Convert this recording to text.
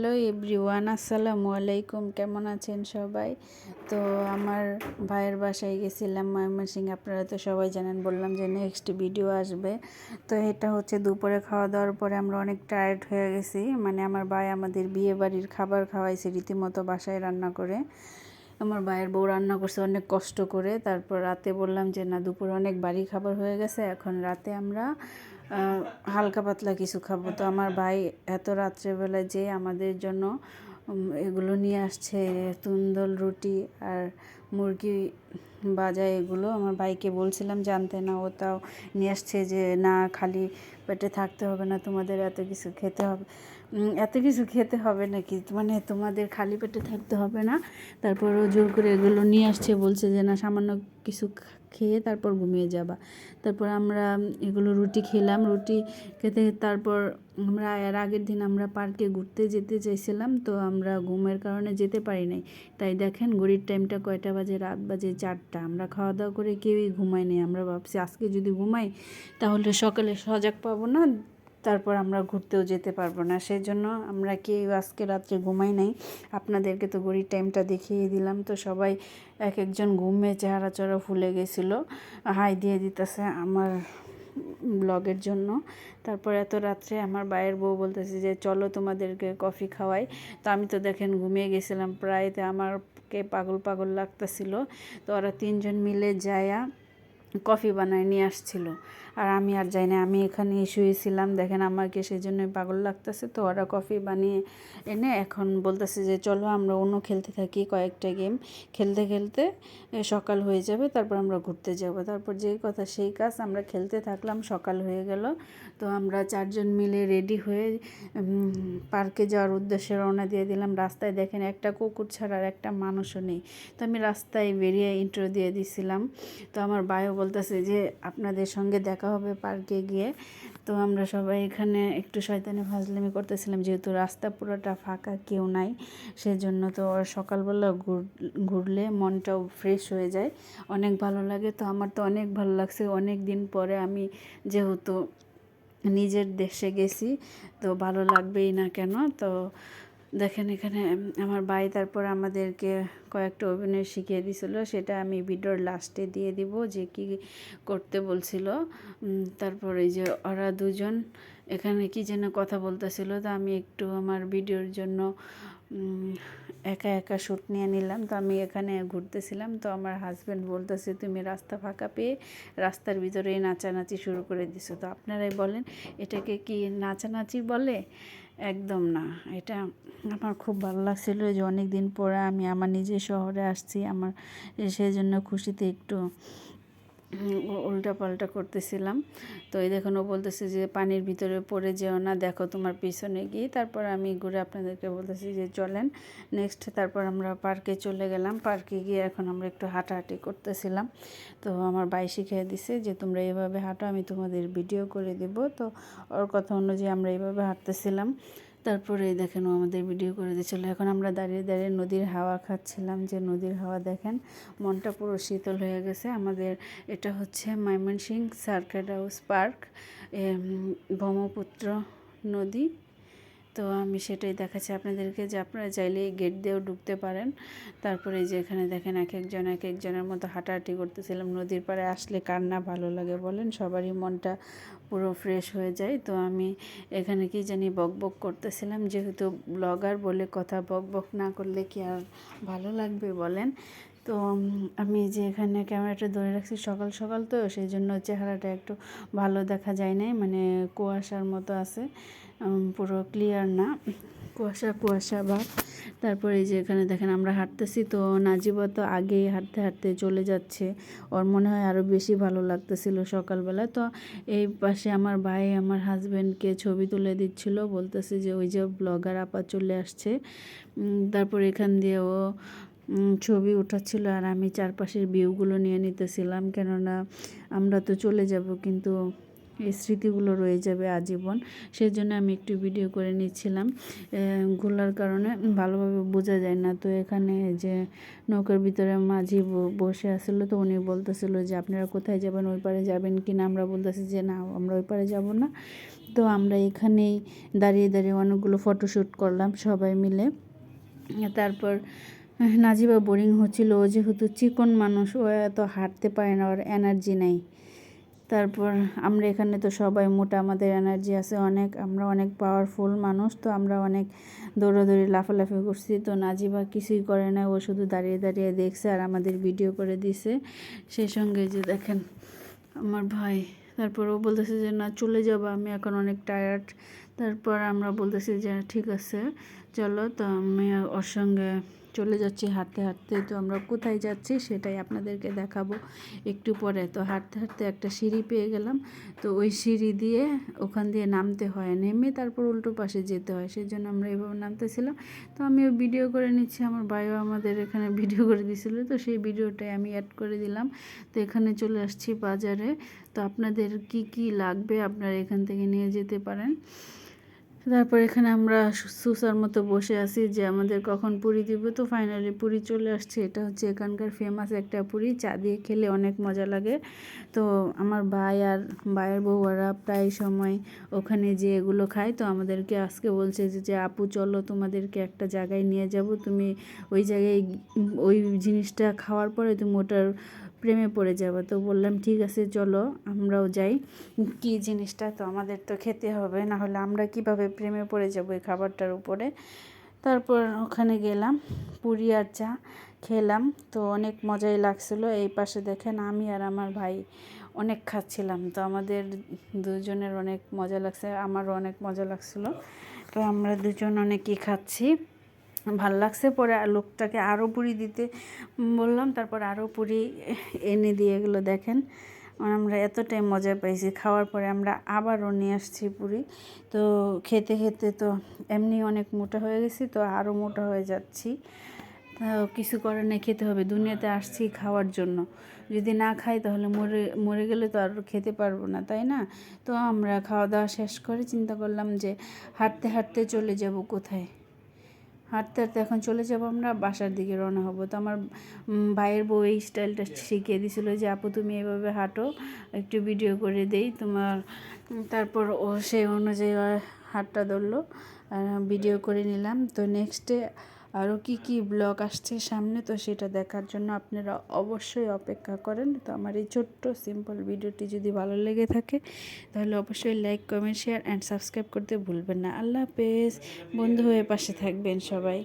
Hello everyone, আসসালামু আলাইকুম। কেমন আছেন সবাই? তো আমার ভাইয়ের বাসায় গেছিলাম ময়মনসিং আপনারা তো সবাই জানেন, বললাম যে নেক্সট ভিডিও আসবে। তো এটা হচ্ছে দুপুরে খাওয়া দাওয়ার পরে আমরা অনেক টায়ার্ড হয়ে গেছি। মানে আমার ভাই আমাদের বিয়ে বাড়ির খাবার খাওয়াইছে রীতিমতো বাসায় রান্না করে। আমার ভাইয়ের বউ রান্না করছে অনেক কষ্ট করে। তারপর রাতে বললাম যে, না, দুপুরে অনেক বাড়ি খাবার হয়ে গেছে। এখন রাতে আমরা হালকা পাতলা কিছু খাব। তো আমার ভাই এত রাত্রেবেলায় যে আমাদের জন্য এগুলো নিয়ে আসছে, তুন্দল রুটি আর মুরগি বাজা এগুলো। আমার ভাইকে বলছিলাম, জানতে না, ও তাও নিয়ে আসছে যে না, খালি পেটে থাকতে হবে না, তোমাদের এত কিছু খেতে হবে। এত কিছু খেতে হবে নাকি? মানে তোমাদের খালি পেটে থাকতে হবে না? তারপর ও জোর করে এগুলো নিয়ে আসছে, বলছে যে না, সামান্য কিছু খেয়ে তারপর ঘুমিয়ে যাবা। তারপর আমরা এগুলো রুটি খেলাম। রুটি খেতে তারপর আমরা এর আগের দিন আমরা পার্কে ঘুরতে যেতে চাইছিলাম, তো আমরা ঘুমের কারণে যেতে পারি নাই। তাই দেখেন ঘড়ির টাইমটা কয়টা বাজে? রাত বাজে চারটা। আমরা খাওয়া দাওয়া করে কেউই ঘুমাই নেই। আমরা ভাবছি আজকে যদি ঘুমাই তাহলে সকালে সজাগ পাবো না? তারপর আমরা ঘুরতেও যেতে পারব না। সেই জন্য আমরা কেউ আজকে রাত্রে ঘুমাই নাই। আপনাদেরকে তো ঘড়ির টাইমটা দেখিয়ে দিলাম। তো সবাই এক একজন ঘুমে চেহারা চড়া ফুলে গেছিল। হাই দিয়ে দিতেছে আমার ব্লগের জন্য। তারপর এত রাত্রে আমার বাইয়ের বউ বলতেছে যে, চলো তোমাদেরকে কফি খাওয়াই। তো আমি তো দেখেন ঘুমিয়ে গেছিলাম। প্রায় তো আমারকে পাগল পাগল লাগতেছিল। তো ওরা তিনজন মিলে যায়া কফি বানায় নিয়ে আসছিল। আর আমি আর যাই না আমি এখানে শুয়েছিলাম দেখেন আমাকে সেই জন্য পাগল লাগতেছে। তো ওরা কফি বানিয়ে এনে এখন বলতেছে যে, চলো আমরা অন্য খেলতে থাকি কয়েকটা গেম। খেলতে খেলতে সকাল হয়ে যাবে। তারপর আমরা ঘুরতে যাব। তারপর যেই কথা সেই কাজ আমরা খেলতে থাকলাম। সকাল হয়ে গেল। তো আমরা চারজন মিলে রেডি হয়ে পার্কে যাওয়ার উদ্দেশ্যে রওনা দিয়ে দিলাম। রাস্তায় দেখেন একটা কুকুর ছাড়া আর একটা মানুষও নেই। তো আমি রাস্তায় বেরিয়ে ইন্ট্রো দিয়ে দিছিলাম। তো আমার বায়ু বলতেছে যে, আপনাদের সঙ্গে দেখা হবে পার্কে গিয়ে। তো আমরা সবাই এখানে একটু শয়তানি ফাজলামি করতেছিলাম, যেহেতু রাস্তা পুরোটা ফাঁকা, কেউ নাই। সেজন্য তো সকালবেলা ঘুরলে মনটাও ফ্রেশ হয়ে যায়। অনেক ভালো লাগে, তো আমার তো অনেক ভালো লাগছে। অনেক দিন পরে আমি যেহেতু নিজের দেশে গেছি, তো ভালো লাগবেই না কেন? তো দেখেন এখানে আমার ভাই তারপর আমাদেরকে কয়েকটা অভিনয় শিখিয়ে দিছিল। সেটা আমি ভিডিওর লাস্টে দিয়ে দিব যে কি করতে বলছিল। তারপর এই যে ওরা দুজন, এখানে কি যেন কথা বলতেছিল, তো আমি একটু আমার ভিডিওর জন্য একা একা শ্যুট নিয়ে নিলাম। তো আমি এখানে ঘুরতেছিলাম। তো আমার হাজব্যান্ড বলতেছে, তুমি রাস্তা ফাঁকা পেয়ে রাস্তার ভিতরে নাচানাচি শুরু করে দিছো। তো আপনারাই বলেন, এটাকে কি নাচানাচি বলে? একদম না। এটা আমার খুব ভালো লাগছিল যে অনেক দিন পরে আমি আমার নিজের শহরে আসছি। আমার সেই জন্য খুশিতে একটু উল্টা পাল্টা করতেছিলাম। তো এই দেখুন, ও বলতেছে যে, পানির ভিতরে পড়ে যেও না, দেখো তোমার পিছনে গিয়ে। তারপর আমি ঘুরে আপনাদেরকে বলতেছি যে, চলেন নেক্সট তারপর আমরা পার্কে চলে গেলাম। পার্কে গিয়ে এখন আমরা একটু হাঁটাহাঁটি করতেছিলাম। তো আমার বাই শিখিয়ে দিছে যে, তোমরা এইভাবে হাঁটো, আমি তোমাদের ভিডিও করে দেব। তো ওর কথা অনুযায়ী আমরা এইভাবে হাঁটতেছিলাম। তারপরে দেখেন ও আমাদের ভিডিও করে দিয়েছিল এখন আমরা দাঁড়িয়ে দাঁড়িয়ে নদীর হাওয়া খাচ্ছিলাম। যে নদীর হাওয়া দেখেন, মনটা পুরো শীতল হয়ে গেছে। আমাদের এটা হচ্ছে Mymensingh circuit house park Brahmaputra নদী। তো আমি সেটাই দেখাচ্ছি আপনাদেরকে যে আপনারা চাইলে গেট দিয়েও ঢুকতে পারেন। তারপরে যে এখানে দেখেন এক একজন এক একজনের মতো হাঁটাহাঁটি করতেছিলাম। নদীর পাড়ে আসলে কার না ভালো লাগে বলেন, সবারই মনটা পুরো ফ্রেশ হয়ে যায়। তো আমি এখানে কি জানি বক বক করতেছিলাম, যেহেতু ব্লগার বলে কথা বক বক না করলে কি আর ভালো লাগবে বলেন? তো আমি যে এখানে ক্যামেরাটা ধরে রাখছি সকাল সকাল তো সেই জন্য চেহারাটা একটু ভালো দেখা যায় নাই। মানে কুয়াশার মতো আছে পুরো ক্লিয়ার না। কুয়াশা কুয়াশা বা তারপরে এই যে এখানে দেখেন আমরা হাঁটতেছি তো, নাজিবা তো আগেই হাঁটতে হাঁটতে চলে যাচ্ছে। ওর মনে হয় আরও বেশি ভালো লাগতেছিল সকালবেলা। তো এই পাশে আমার ভাই, আমার হাজব্যান্ডকে ছবি তুলে দিচ্ছিল, বলতেছে যে ওই যে ব্লগার আপা চলে আসছে। তারপর এখান দিয়ে ও ছবি উঠাচ্ছিল আর আমি চারপাশের ভিউগুলো নিয়ে নিতেছিলাম। কেননা আমরা তো চলে যাব, কিন্তু এই স্মৃতিগুলো রয়ে যাবে আজীবন। সেই জন্য আমি একটু ভিডিও করে নিচ্ছিলাম। ঘোলার কারণে ভালোভাবে বোঝা যায় না। তো এখানে যে নৌকার ভিতরে মাঝি বসে আসলো তো উনি বলতেছিল যে, আপনারা কোথায় যাবেন? ওই পারে যাবেন কি না আমরা বলতেছি যে, না, আমরা ওই পারে যাব না। তো আমরা এখানেই দাঁড়িয়ে দাঁড়িয়ে অনেকগুলো ফটোশ্যুট করলাম সবাই মিলে। তারপর নাজিবা বোরিং হচ্ছিল। ও যেহেতু চিকন মানুষ, ও এত হাঁটতে পারে না, ওর এনার্জি নেই। তারপর আমরা এখানে তো সবাই মোটা, আমাদের এনার্জি আছে অনেক। আমরা অনেক পাওয়ারফুল মানুষ, তো আমরা অনেক দৌড়াদৌড়ি, লাফালাফি করছি। তো নাজিবা কিছুই করে না, ও শুধু দাঁড়িয়ে দাঁড়িয়ে দেখছে আর আমাদের ভিডিও করে দিছে। সেই সঙ্গে যে দেখেন আমার ভাই, তারপর ও বলতেছে যে, না, চলে যাব, আমি এখন অনেক টায়ার্ড তারপর আমরা বলতেছি যে, ঠিক আছে, চলো। তো আমি ওর সঙ্গে চলে যাচ্ছি হাঁটতে হাঁটতে, তো আমরা কোথায় যাচ্ছি সেটাই আপনাদেরকে দেখাবো একটু পরে। তো হাঁটতে হাঁটতে একটা সিঁড়ি পেয়ে গেলাম, তো ওই সিঁড়ি দিয়ে ওখান দিয়ে নামতে হয়, নেমে তারপর উল্টো পাশে যেতে হয় সেই জন্য আমরা এভাবে নামতেছিলাম। তো আমিও ভিডিও করে নিচ্ছি, আমার ভাইও আমাদের এখানে ভিডিও করে দিয়েছিল তো সেই ভিডিওটাই আমি অ্যাড করে দিলাম। তো এখানে চলে আসছি বাজারে, তো আপনাদের কি কি লাগবে আপনারা এখান থেকে নিয়ে যেতে পারেন। তারপর এখানে আমরা সুসার মতো বসে আছি যে আমাদের কখন পুরি দিব, তো ফাইনালি পুরি চলে আসছে। এটা হচ্ছে এখানকার ফেমাস একটা পুরি, চা দিয়ে খেলে অনেক মজা লাগে। তো আমার ভাই আর ভাইয়ের বউরা প্রায় সময় ওখানে যে এগুলো খায়। তো আমাদেরকে আজকে বলছে যে যে আপু চলো তোমাদেরকে একটা জায়গায় নিয়ে যাব। তুমি ওই জায়গায় ওই জিনিসটা খাওয়ার পরে তুমি ওটার প্রেমে পড়ে যাবে। তো বললাম, ঠিক আছে, চলো, আমরাও যাই। কী জিনিসটা? তো আমাদের তো খেতে হবে, না হলে আমরা কীভাবে প্রেমে পড়ে যাব এই খাবারটার উপরে? তারপর ওখানে গেলাম, পুরি আর চা খেলাম। তো অনেক মজাই লাগছিল। এই পাশে দেখেন, আমি আর আমার ভাই অনেক খাচ্ছিলাম। তো আমাদের দুজনের অনেক মজা লাগছে, আমারও অনেক মজা লাগছিল। তো আমরা দুজন অনেকই খাচ্ছি। ভালো লাগছে। পরে লোকটাকে আরও পুরি দিতে বললাম, তারপর আরও পুরি এনে দিয়ে এগুলো দেখেন। আমরা এতটাই মজা পাইছি। খাওয়ার পরে আমরা আবারও নিয়ে আসছি পুরি। তো খেতে খেতে তো এমনি অনেক মোটা হয়ে গেছি, তো আরও মোটা হয়ে যাচ্ছি। কিছু করার নেই, খেতে হবে। দুনিয়াতে আসছি খাওয়ার জন্য। যদি না খাই তাহলে মরে মরে গেলে তো আর খেতে পারব না, তাই না? তো আমরা খাওয়া দাওয়া শেষ করে চিন্তা করলাম যে হাঁটতে হাঁটতে চলে যাব কোথায়? হাঁটতে হাঁটতে এখন চলে যাব আমরা বাসার দিকে রওনা হব। তো আমার ভাইয়ের বউ এই স্টাইলটা শিখিয়ে দিছিল যে আপু তুমি এভাবে হাঁটো একটু ভিডিও করে দেই তোমার। তারপর ও সেই অনুযায়ী হাটটা ধরলো ভিডিও করে নিলাম। তো নেক্সটে আরও কি কি ব্লগ আসছে সামনে তো সেটা দেখার জন্য আপনারা অবশ্যই অপেক্ষা করেন। তো আমার এই ছোট্ট সিম্পল ভিডিওটি যদি ভালো লেগে থাকে, তাহলে অবশ্যই like comment share and subscribe করতে ভুলবেন না। আল্লাহ হাফেজ। বন্ধু হয়ে পাশে থাকবেন সবাই।